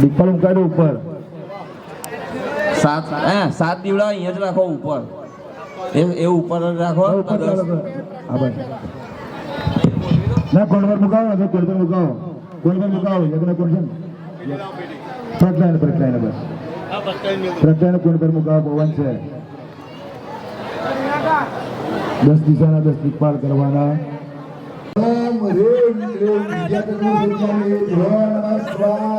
દીપલ ઉકાળ્યું ઉપર સાત હે સાત દીવડા અહીંયા જ રાખો ઉપર એ એ ઉપર જ રાખો બસ ના કોણ પર મુકાવો તો કોણ પર મુકાવો કોણ પર મુકાવો યજ્ઞ કોણ છે પ્રજ્ઞાન પ્રજ્ઞાન બસ પ્રજ્ઞાને કોણ પર મુકાવો પવન છે દસ દિશાના દસ દીપાળ કરવાના ઓમ રેમ રેમ વિદ્યાતત્વ વિદ્યાને ધ્રો નમઃ સ્વાહા ઓમ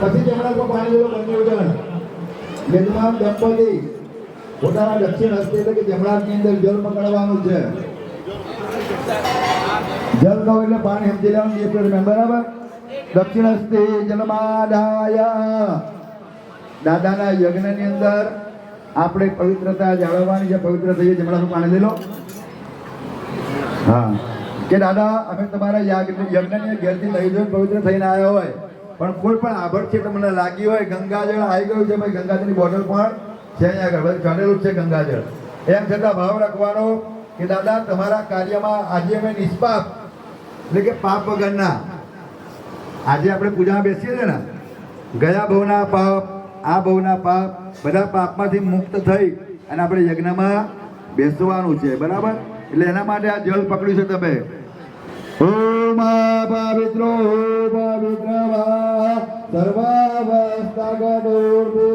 પછી પર પાણી લેલો બંને ઉડાણ યજમાન પોતાના દક્ષિણ હસ્તે એટલે જમણાની અંદર જલ પકડવાનું છે જલ કહો એટલે પાણી સમજી લેવાનું એક બરાબર દક્ષિણ હસ્તે જલમાદાય દાદાના યજ્ઞની અંદર આપણે પવિત્રતા જાળવવાની છે, પવિત્ર થઈએ જમણાનું પાણી લઈ લો હા. કે દાદા, અમે તમારા યજ્ઞની ઘેરથી લઈ જઈને પવિત્ર થઈને આવ્યા હોય, પણ કોઈ પણ આભડ છે તમને લાગી હોય, ગંગાજળ આવી ગયું છે, ભાઈ ગંગાજળની બોટલ પણ છે અહીંયા આગળ ચડેલું છે ગંગાજળ. એમ છતાં ભાવ રાખવાનો કે દાદા, તમારા કાર્યમાં આજે અમે નિષ્પાપ, એટલે કે પાપ વગરના. આજે આપણે પૂજામાં બેસીએ છીએ ને. ગયા ભવના પાપ, આ ભવના પાપ, બધા પાપમાંથી મુક્ત થઈ અને આપણે યજ્ઞમાં બેસવાનું છે, બરાબર? એટલે એના માટે આ જળ પકડ્યું છે તમે. ઓમ પવિત્રો પવિત્ર વા સર્વાવસ્થાગદોર્દે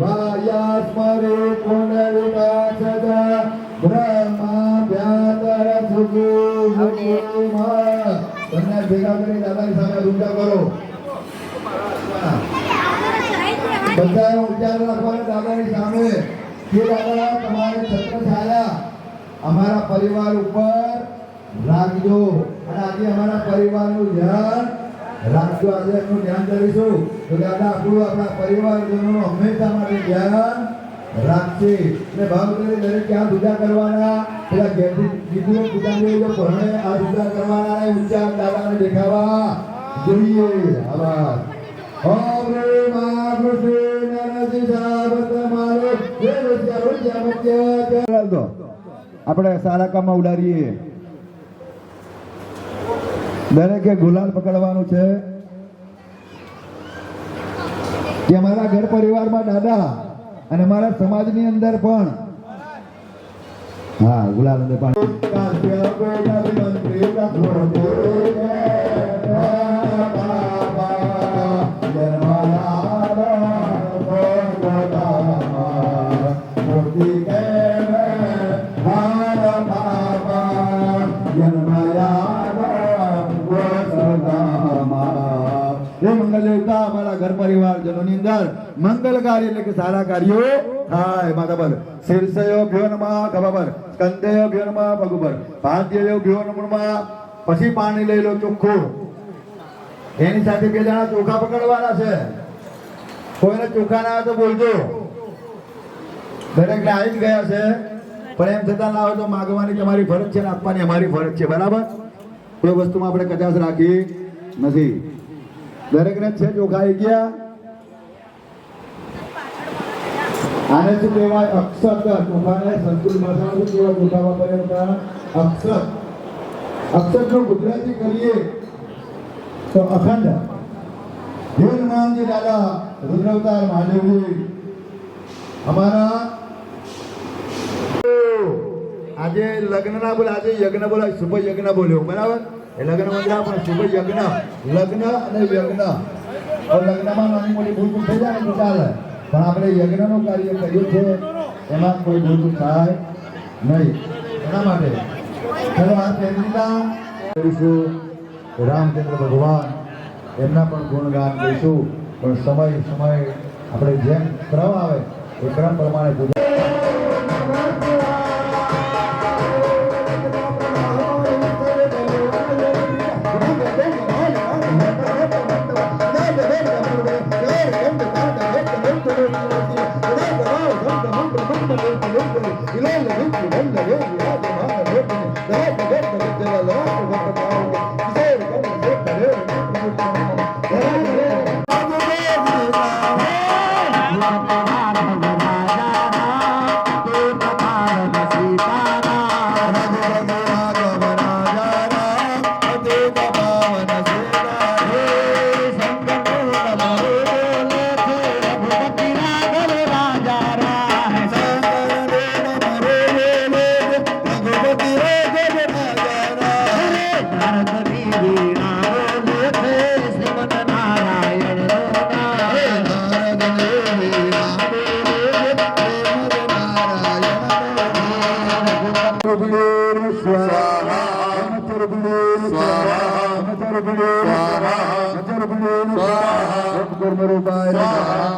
વાયાસ્મરે સુગુ ભેગા કરી દાદાની સામે રૂંડા કરો. બધાએ ઉચ્ચાર રાખવાના દાદાની સામે. કે દાદા તમારે છત્ર છાયા. અમારા પરિવાર ઉપર રાખજો. અને આજે અમારા પરિવારનું ધ્યાન રાખજો. આજે એમનું ધ્યાન કરીશું તો દાદા, આપણું આપણા પરિવારજનોનું હંમેશા માટે ધ્યાન રાખશે અને ભાવ કરી દરેક ક્યાં પૂજા કરવાના. પેલા ઘેરથી દીકરીઓ પૂજા કરી તો ભણે આ પૂજા કરવાના અને ઉચ્ચાર દાદાને દેખાવા જોઈએ. આભાર. ઓમ રે મા કૃષ્ણ નરસિંહ સાવત મારો હે વિદ્યા વિદ્યા મત્યા આપણે સારા કામમાં ઉડાડીએ દરેકે ગુલાલ પકડવાનું છે. કે મારા ઘર પરિવારમાં દાદા અને મારા સમાજની અંદર પણ. હા, ગુલાલ અંદર હે ઘર પરિવાર જનોની અંદર મંગલ કાર્ય એટલે કે સારા કાર્યો થાય. માતા પર શીર્ષયો ભ્યો નમઃ, ખભા પર. સ્કંદયો ભ્યો નમઃ, પગ પાદ્યયો ભ્યો નમઃ પછી પાણી લઈ લો ચોખ્ખું. એની સાથે બે જણા ચોખા પકડવાના છે. કોઈને ચોખા ના આવે તો બોલજો. દરેકને આવી જ ગયા છે. પણ એમ છતાં ના આવે તો માગવાની તમારી ફરજ છે ને આપવાની અમારી ફરજ છે. બરાબર? કોઈ વસ્તુમાં આપણે કચાશ રાખી નથી. દરેકને છે જોખાઈ ગયા. આને શું કહેવાય? અક્ષત. ચોખાને સંસ્કૃત ભાષામાં શું કહેવાય? ચોખા વાપર્યા હતા અક્ષત. અક્ષતનું ગુજરાતી કરીએ, તો અખંડ. હે હનુમાનજી દાદા, રુદ્રવતાર મહાદેવજી, અમારા આજે લગ્ન ના બોલે, આજે યજ્ઞ બોલાય, શુભ યજ્ઞ બોલ્યો. બરાબર? એ લગ્નમાં મંત્ર પણ શુભ યજ્ઞ, લગ્ન અને યજ્ઞ. લગ્નમાં નાની મોટી ભૂલ થઈ જાય તો ચાલે. પણ આપણે યજ્ઞનું કાર્ય કર્યું છે એમાં કોઈ ભૂલ થાય નહીં. એના માટે ચલો આ પહેલીના કરીશું. રામચંદ્ર ભગવાન, એમના પણ ગુણગાન ગઈશું પણ સમય સમય આપણે જેમ ક્રમ આવે, એ ક્રમ પ્રમાણે પૂજા عليك ولا غيري هذا குருபாய்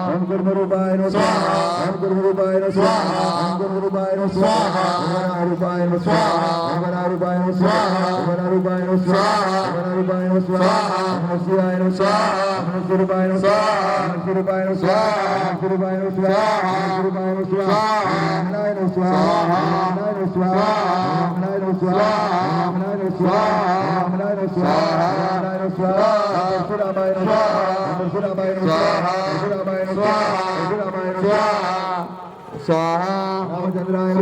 ஓம் குருபாய் நமோ சுவாஹா ஓம் குருபாய் நமோ சுவாஹா ஓம் குருபாய் நமோ சுவாஹா ஓம் குருபாய் நமோ சுவாஹா ஓம் குருபாய் நமோ சுவாஹா ஓம் குருபாய் நமோ சுவாஹா ஓம் குருபாய் நமோ சுவாஹா ஓம் குருபாய் நமோ சுவாஹா ஓம் குருபாய் நமோ சுவாஹா ஓம் குருபாய் நமோ சுவாஹா ஓம் குருபாய் நமோ சுவாஹா ஓம் குருபாய் நமோ சுவாஹா ஓம் குருபாய் நமோ சுவாஹா ஓம் குருபாய் நமோ சுவாஹா ஓம் குருபாய் நமோ சுவாஹா ஓம் குருபாய் நமோ சுவாஹா రామచంద్రాయ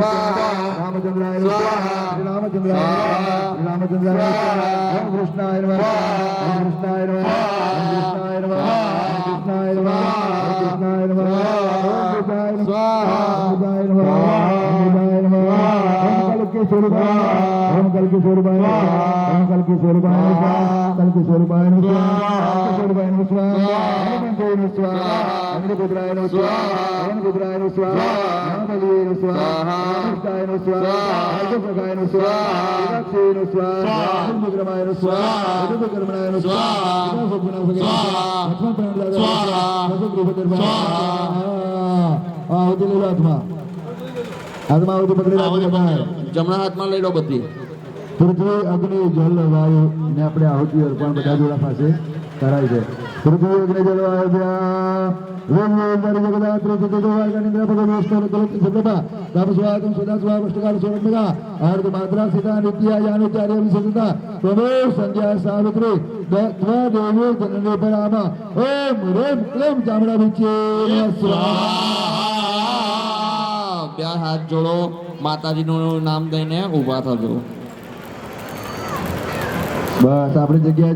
రామచంద్రాయ రామచంద్రాయ రామచంద్రాయ కృష్ణాయ కృష్ణాయ కృష్ణాయ కృష్ణాయ కలిగి స్వరూపాయ ఓం కలిగి స్వరూపాయ ఓం కలిగి స్వరూపాయ కలిగి స్వరూపాయ స్వరూపాయ స్వామిపుత్రాయ స్వామిపుత్రాయ స్వామిపుత్రాయ స్వామిపుత్రాయ స్వామిపుత్రాయ స్వామిపుత్రాయ స్వామిపుత్రమాయ స్వామిపుత్రమాయ స్వామిపుత్రమాయ જમણા હાથમાં લઈ લો બધી. પૃથ્વી અગ્નિ જલ વાયુ ને આપણે આહુતિ અર્પણ બધા જોડા પાસે કરાય છે. પૃથ્વી અગ્નિ જલ વાયુ બે હાથ જોડો. માતાજીનું નામ દઈને ઊભા થજો. બસ આપણી જગ્યાએ